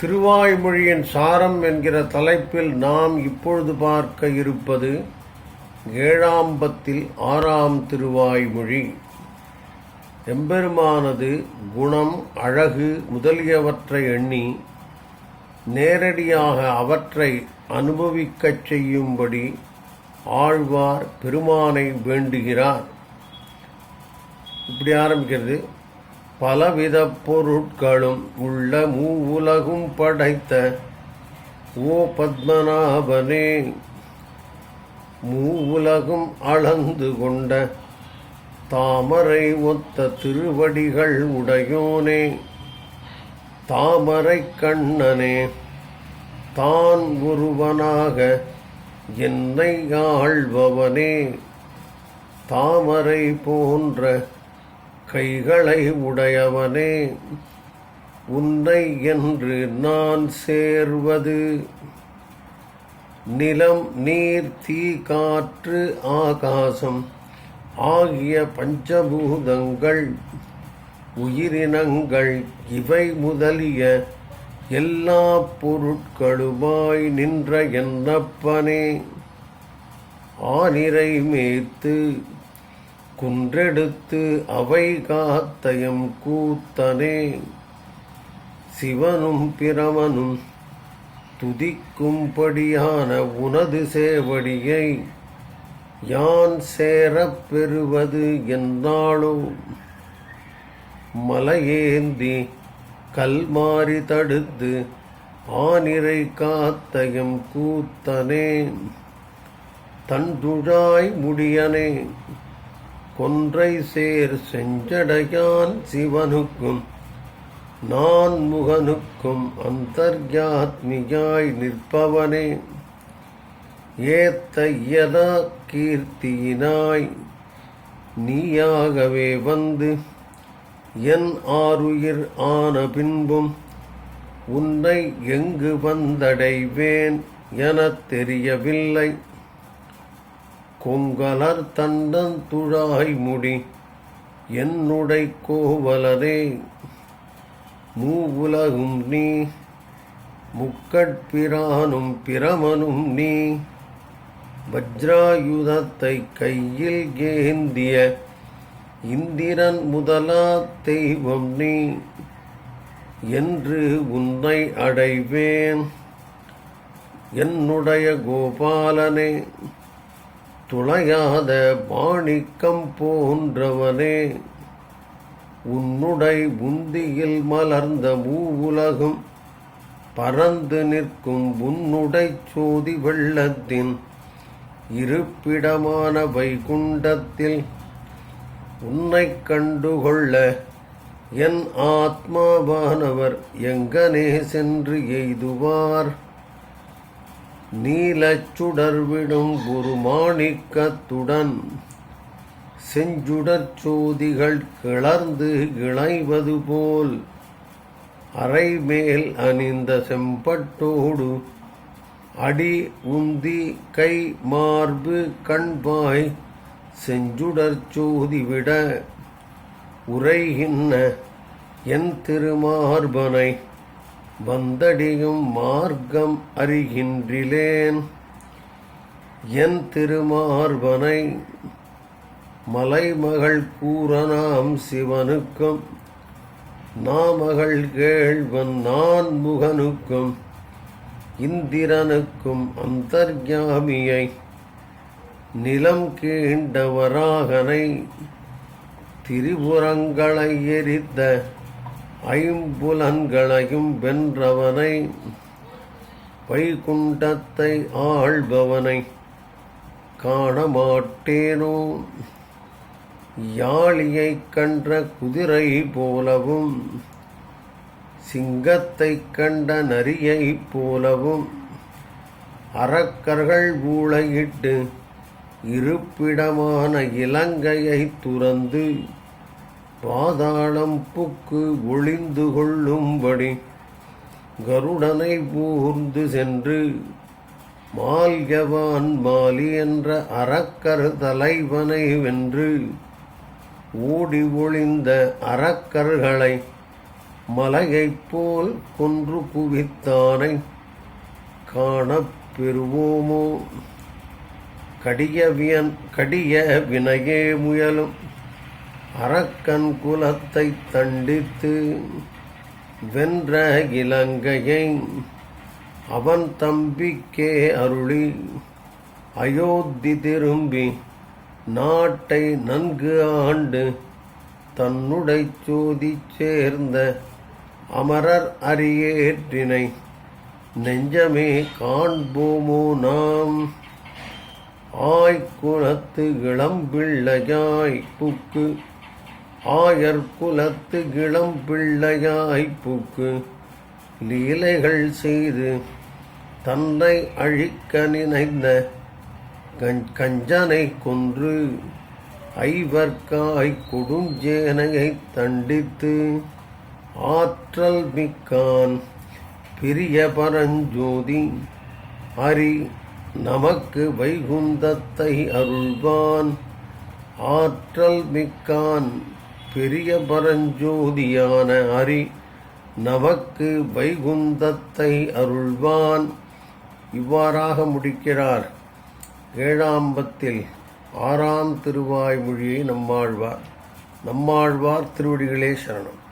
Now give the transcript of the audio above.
திருவாய்மொழியின் சாரம் என்கிற தலைப்பில் நாம் இப்பொழுது பார்க்க இருப்பது ஏழாம்பத்தில் ஆறாம் திருவாய்மொழி. எம்பெருமானது குணம் அழகு முதலியவற்றை எண்ணி நேரடியாக அவற்றை அனுபவிக்கச் செய்யும்படி ஆழ்வார் பெருமானை வேண்டுகிறார். இப்படி ஆரம்பிக்கிறது. பலவித பொருட்களும் உள்ள மூவுலகும் படைத்த ஓ பத்மநாபனே மூவுலகும் அளந்து கொண்ட தாமரை ஒத்த திருவடிகள் உடையோனே. தாமரை கண்ணனே தான் ஒருவனாக என்னை ஆள்பவனே. தாமரை போன்ற கைகளை உடையவனே உன்னை என்று நான் சேர்வது. நிலம் நீர் தீ காற்று ஆகாசம் ஆகிய பஞ்சபூதங்கள் உயிரினங்கள் இவை முதலிய எல்லா பொருட்களுமாய் நின்ற என்னப்பனே. ஆனிரை மேய்த்து குன்றெடுத்து அவை காத்தயம் கூத்தனே. சிவனும் பிரமனும் துதிக்கும்படியான உனது சேவடியை யான் சேரப் பெறுவது என்னாளோ மலையேந்தி கல்மாறி தடுத்து ஆனிரை காத்தயம் கூத்தனே. தண்டுழாய் முடியனே. கொன்றை சேர் செஞ்சடையான் சிவனுக்கும் நான் முகனுக்கும் அந்தர்யாத்மியாய் நிற்பவனே. ஏத்த இயலா கீர்த்தியினாய் நீயாகவே வந்து என் ஆருயிர் ஆன பின்பும் உன்னை எங்கு வந்தடைவேன் எனத் தெரியவில்லை. கொங்கலர் தண்டன் துழாய் முடி என்னுடை கோவலரே மூவுலகும் நீ முக்கட்பிரானும் பிரமனும் நீ வஜ்ராயுதத்தை கையில் ஏந்திய இந்திரன் முதலா தெய்வம் நீ என்று உன்னை அடைவேன். என்னுடைய கோபாலனே துளையாத மாணிக்கம் போன்றவனே உன்னுடை உந்தியில் மலர்ந்த மூவுலகம் பறந்து நிற்கும் உன்னுடை சோதி வெள்ளத்தின் இருப்பிடமான வைகுண்டத்தில் உன்னை கண்டுகொள்ள என் ஆத்மாவானவர் எங்கனே சென்று எய்துவார். நீலச் சுடர்விடும் ஒரு மாணிக்கத்துடன் செஞ்சுடற் சோதிகள் கிளர்ந்து கிளைவது போல் அரைமேல் அணிந்த செம்பட்டோடு அடி உந்தி கை மார்பு கண்பாய் செஞ்சுடற்சோதி விட உரைகின்ற என் திருமார்பனை வந்தடியும் மார்க்கம் அறிகின்றிலேன். என் திருமார்பனை மலைமகள் கூறனாம் சிவனுக்கும் நாமகள் கேள்வன் நான் முகனுக்கும் இந்திரனுக்கும் அந்தர்யாமியை நிலம் கீண்டவராகனை திரிபுரங்களை எரித்த ஐம்புலன்களையும் வென்றவனை வைகுண்டத்தை ஆள்பவனை காணமாட்டேனோ? யாழியை கன்ற குதிரை போலவும் சிங்கத்தை கண்ட நரியை போலவும் அரக்கர்கள் ஊழையிட்டு இருப்பிடமான இலங்கையை துறந்து பாதாளம் புக்கு ஒளிந்து கொள்ளும்படி கருடனை பூர்ந்து சென்று மால்யவான் மாலி என்ற அறக்கரு தலைவனை வென்று ஓடி ஒளிந்த அறக்கர்களை மலையைப் போல் கொன்று குவித்தானை காணப்பெறுவோமோ கடிய கடியவியன் கடிய வினையே முயலும். அரக்கன் குலத்தை தண்டித்து வென்ற இலங்கையை அவன் தம்பிக்கே அருளி அயோத்தி திரும்பி நாட்டை நன்கு ஆண்டு தன்னுடை சோதி சேர்ந்த அமரர் அரியேற்றினை நெஞ்சமே காண்போமோ நாம்? ஆய்குணத்து இளம்பிள்ளையாய் புக்கு ஆயர் குலத்து இளம்பிள்ளையாய் பூக்கு லீலைகள் செய்து தன்னை அழிக்க நினைந்த கஞ்சனை கொன்று ஐவர்க்காய் கொடுஞ்சேனையை தண்டித்து ஆற்றல் மிக்கான் பிரிய பரஞ்சோதி ஹரி நமக்கு வைகுந்தத்தை அருள்வான். ஆற்றல் மிக்கான் பெரிய பரஞ்சோதியான ஹரி நமக்கு வைகுந்தத்தை அருள்வான். இவ்வாறாக முடிக்கிறார். ஏழாம்பத்தில் ஆறாம் திருவாய்மொழியை நம்மாழ்வார். நம்மாழ்வார் திருவடிகளே சரணம்.